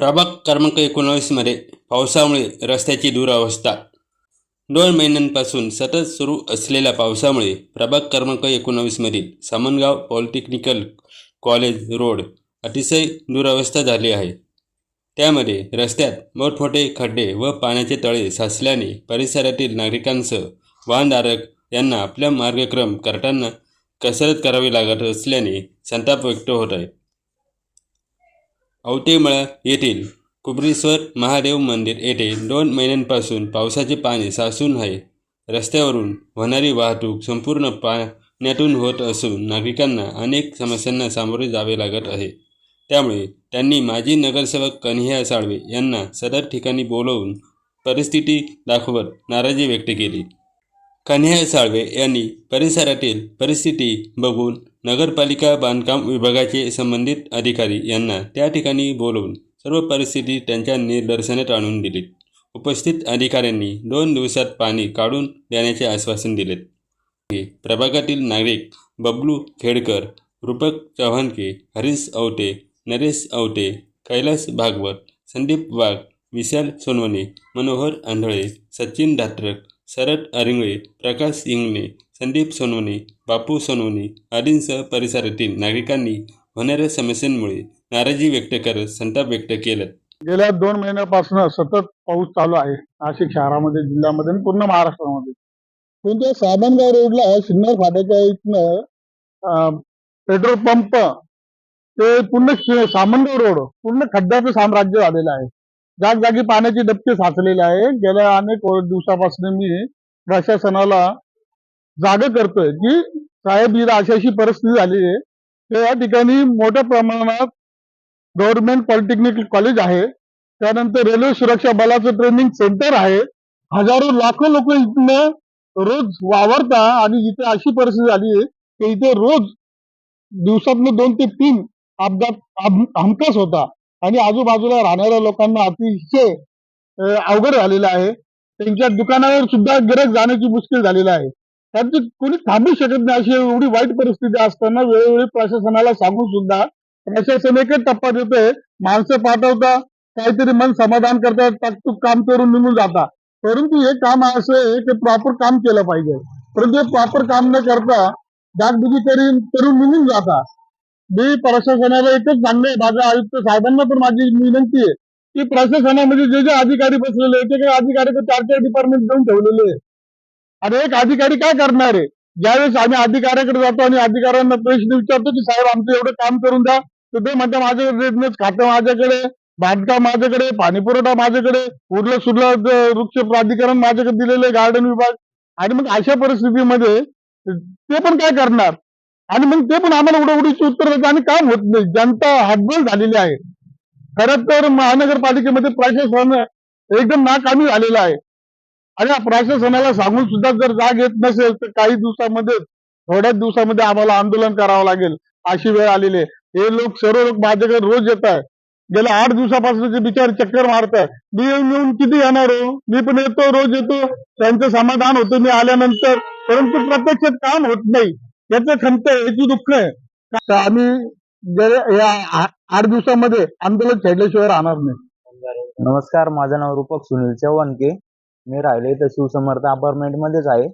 प्रभाग क्रमांक एकोणावीसमध्ये पावसामुळे रस्त्याची दुरावस्था. दोन महिन्यांपासून सतत सुरू असलेल्या पावसामुळे प्रभाग क्रमांक एकोणावीसमधील सामनगाव पॉलिटेक्निकल कॉलेज रोड अतिशय दुरावस्था झाली आहे. त्यामध्ये रस्त्यात मोठमोठे खड्डे व पाण्याचे तळे साचल्याने परिसरातील नागरिकांसह वाहनधारक यांना आपला मार्गक्रम करताना कसरत करावी लागत असल्याने संताप व्यक्त होत आहे. औटेमळा येथील कुबरीश्वर महादेव मंदिर येथे दोन महिन्यांपासून पावसाचे पाणी साचून आहे. रस्त्यावरून होणारी वाहतूक संपूर्ण पाण्यातून होत असून नागरिकांना अनेक समस्यांना सामोरे जावे लागत आहे. त्यामुळे त्यांनी माजी नगरसेवक कन्हैया साळवे यांना सदर ठिकाणी बोलवून परिस्थिती दाखवत नाराजी व्यक्त केली. कन्हैया साळवे यांनी परिसरातील परिस्थिती बघून नगरपालिका बांधकाम विभागाचे संबंधित अधिकारी यांना त्या ठिकाणी बोलवून सर्व परिस्थिती त्यांच्या निदर्शनात आणून दिली उपस्थित अधिकाऱ्यांनी दोन दिवसात पाणी काढून देण्याचे आश्वासन दिले प्रभागातील नागरिक बबलू खेडकर रूपक चव्हाणके हरीश अवटे नरेश अवटे कैलास भागवत संदीप वाघ विशाल सोनवणे मनोहर आंधळे सचिन धात्रक शरद अरिंगळे प्रकाश इंगणे संदीप सोनवणे बापू सोनवणे आदींसह परिसरातील नागरिकांनी होणाऱ्या समस्यांमुळे नाराजी व्यक्त करत संताप व्यक्त केलं. गेल्या दोन महिन्यापासून सतत पाऊस चालू आहे. नाशिक शहरामध्ये जिल्ह्यामध्ये आणि पूर्ण महाराष्ट्रामध्ये. कोणत्या साबणगाव रोडला सिन्नर फाट्याच्या इथनं पेट्रोल पंप ते पूर्ण सामनगाव रोड पूर्ण खड्ड्याचं साम्राज्य झालेलं आहे. जागजागी पाण्याचे डबके साचलेले आहे. गेल्या अनेक दिवसापासून मी प्रशासनाला जाग करतोय की साहेब ही अशी अशी परिस्थिती झाली आहे. या ठिकाणी मोठ्या प्रमाणात गव्हर्नमेंट पॉलिटेक्निक कॉलेज आहे. त्यानंतर रेल्वे सुरक्षा बलाचं ट्रेनिंग सेंटर आहे. हजारो लाखो लोक इथनं रोज वावरता आणि इथे अशी परिस्थिती झाली आहे की इथे रोज दिवसातनं दोन ते तीन अपघात हमखास होता. आणि आजूबाजूला राहणाऱ्या लोकांना अतिशय अवघड झालेलं आहे. त्यांच्या दुकानावर सुद्धा गरज जाण्याची मुश्किल झालेलं आहे. त्यांची कोणी थांबू शकत नाही अशी एवढी वाईट परिस्थिती असताना वेळोवेळी प्रशासनाला सांगून सुद्धा प्रशासन एकच टप्पा देतोय. माणसं पाठवता काहीतरी मन समाधान करतात ताकतूक काम करून निघून जाता. परंतु हे काम असं आहे की प्रॉपर काम केलं पाहिजे. परंतु हे प्रॉपर काम न करता डागडुगी करून करून निघून जाता. मी प्रशासनाला एकच सांगणे माझ्या आयुक्त साहेबांना पण माझी विनंती आहे की प्रशासनामध्ये जे जे अधिकारी बसलेले आहेत, ते अधिकारी चार चार डिपार्टमेंट देऊन ठेवलेले आहे आणि एक अधिकारी काय करणार आहे? ज्यावेळेस आम्ही अधिकाऱ्याकडे जातो आणि अधिकाऱ्यांना प्रश्न विचारतो की साहेब आमचं एवढं काम करून द्या. तर ते म्हणतात माझ्याकडे रेडनेस खातं माझ्याकडे बांधकाम माझ्याकडे पाणीपुरवठा माझ्याकडे उरलं सुरलं वृक्ष प्राधिकरण माझ्याकडे दिलेलं गार्डन विभाग. आणि मग अशा परिस्थितीमध्ये ते पण काय करणार? आणि मग ते पण आम्हाला उडवडीची उत्तर देतात. आणि काम होत नाही. जनता हतबल झालेली आहे. खरं तर महानगरपालिकेमध्ये प्रशासन एकदम नाकामी झालेलं आहे. आणि प्रशासनाला सांगून सुद्धा जर जाग येत नसेल तर काही दिवसामध्ये थोड्याच दिवसामध्ये आम्हाला आंदोलन करावं लागेल. अशी वेळ आलेली आहे. हे लोक सर्व लोक माझ्याकडे रोज येत आहे गेल्या आठ दिवसापासून ते बिचार चक्कर मारताय मी येऊन येऊन किती येणार हो? मी पण येतो रोज येतो. त्यांचं समाधान होतं मी आल्यानंतर. परंतु प्रत्यक्षात काम होत नाही. याचं खंत याची दुःख आहे. तर आम्ही गेल्या या आठ दिवसामध्ये आंदोलन छेडल्याशिवाय राहणार नाही. नमस्कार माझं नाव रूपक सुनील चव्हाणके. मी राहिले इथं शिवसमर्थ अपार्टमेंट मध्येच आहे.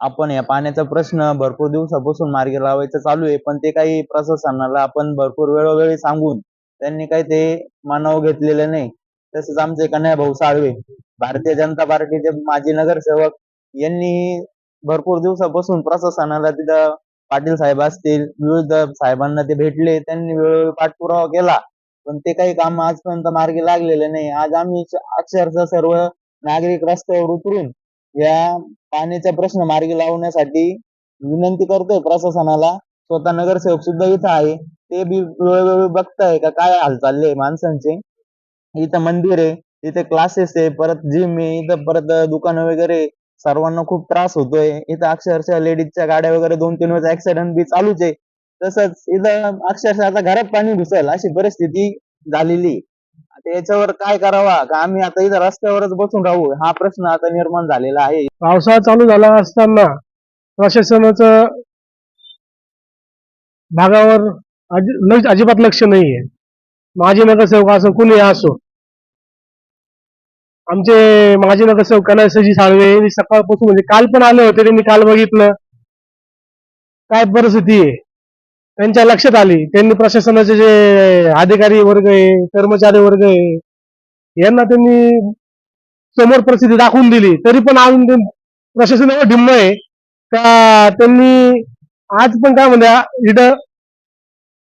आपण या पाण्याचा प्रश्न भरपूर दिवसापासून मार्गी लावायचं चालू आहे पण ते काही प्रशासनाला आपण भरपूर वेळोवेळी सांगून त्यांनी काही ते मानावर घेतलेले नाही. तसेच आमचे कन्हैया भाऊ साळवे भारतीय जनता पार्टीचे माजी नगरसेवक यांनी भरपूर दिवसापासून प्रशासनाला तिथं पाटील साहेब असतील विविध साहेबांना ते भेटले त्यांनी वेळोवेळी पाठपुरावा केला. पण ते काही काम आजपर्यंत मार्गी लागलेले नाही. आज आम्ही अक्षरशः सर्व नागरिक रस्त्यावर उतरून या पाण्याचा प्रश्न मार्गी लावण्यासाठी विनंती करतोय प्रशासनाला. स्वतः नगरसेवक सुद्धा इथं आहे. ते बी वेळोवेळी बघताय का काय हाल चालले माणसांचे. इथं मंदिर आहे इथे क्लासेस आहे परत जिम आहे इथं परत दुकानं वगैरे सर्वांना खूप त्रास होतोय. इथं अक्षरशः लेडीजच्या गाड्या वगैरे दोन तीन वेळेस ऍक्सिडेंट बी चालूच आहे. तसंच इथं अक्षरशः आता घरात पाणी घुसल अशी परिस्थिती झालेली आहे. आता याच्यावर काय करावा? का आम्ही आता इथं रस्त्यावरच बसून राहू? हा प्रश्न आता निर्माण झालेला आहे. पावसाळा चालू झाला असताना प्रशासनाचं भागावर अजि- लक्ष- अजिबात लक्ष नाहीये. माजी नगरसेवक असो कुणी असो आमचे माजी नगरसेवक कनसजी साळवे यांनी सकाळपासून म्हणजे काल पण आले होते त्यांनी काल बघितलं. काय परिस्थिती आहे? त्यांच्या लक्षात आली. त्यांनी प्रशासनाचे जे अधिकारी वर्ग आहे कर्मचारी वर्ग आहे यांना त्यांनी समोर परिस्थिती दाखवून दिली. तरी पण अजून प्रशासनावर प्रशासन एवढं ढिम्म आहे का त्यांनी आज पण काय म्हणा इथं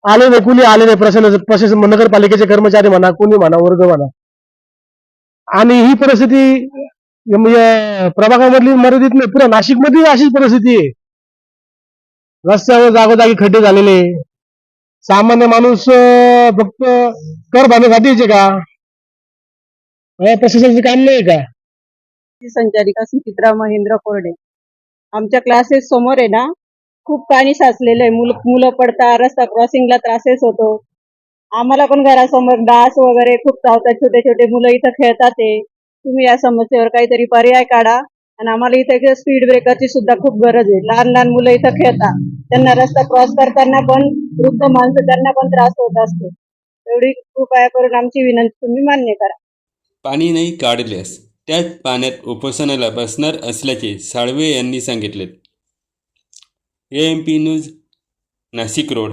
आले नाही कुणी आले नाही प्रशासनाचे प्रशासन नगरपालिकेचे कर्मचारी म्हणा कोणी म्हणा वर्ग म्हणा आणि ही परिस्थिती म्हणजे प्रभागामधली मर्यादित नाही पुरा नाशिकमध्ये अशीच परिस्थिती आहे. रस्त्यावर जागोजागी खड्डे झालेले सामान्य माणूस फक्त कर भरण्यासाठीच आहे का? प्रशासनाचं काम नाही का? संचालिका सुचित्रा महेंद्र कोरडे. आमच्या क्लासेस समोर आहे ना खूप पाणी साचलेलं आहे. मुलं मुलं पडतात रस्ता क्रॉसिंगला त्रासेस होतो. आम्हाला पण घरासमोर डास वगैरे खूप चावतात छोटे छोटे मुलं इथं खेळतात ते. तुम्ही या समस्येवर काहीतरी पर्याय काढा. आणि आम्हाला इथे स्पीड ब्रेकरची सुद्धा खूप गरज आहे. लहान लहान मुलं इथं खेळतात. त्यांना रस्ता क्रॉस करताना पण वृद्ध माणसं त्यांना पण त्रास होत असतो. एवढी कृपया करून आमची विनंती तुम्ही मान्य करा. पाणी नाही काढल्यास त्याच पाण्यात उपोषणाला बसणार असल्याचे साळवे यांनी सांगितले. A M P news Nashik road.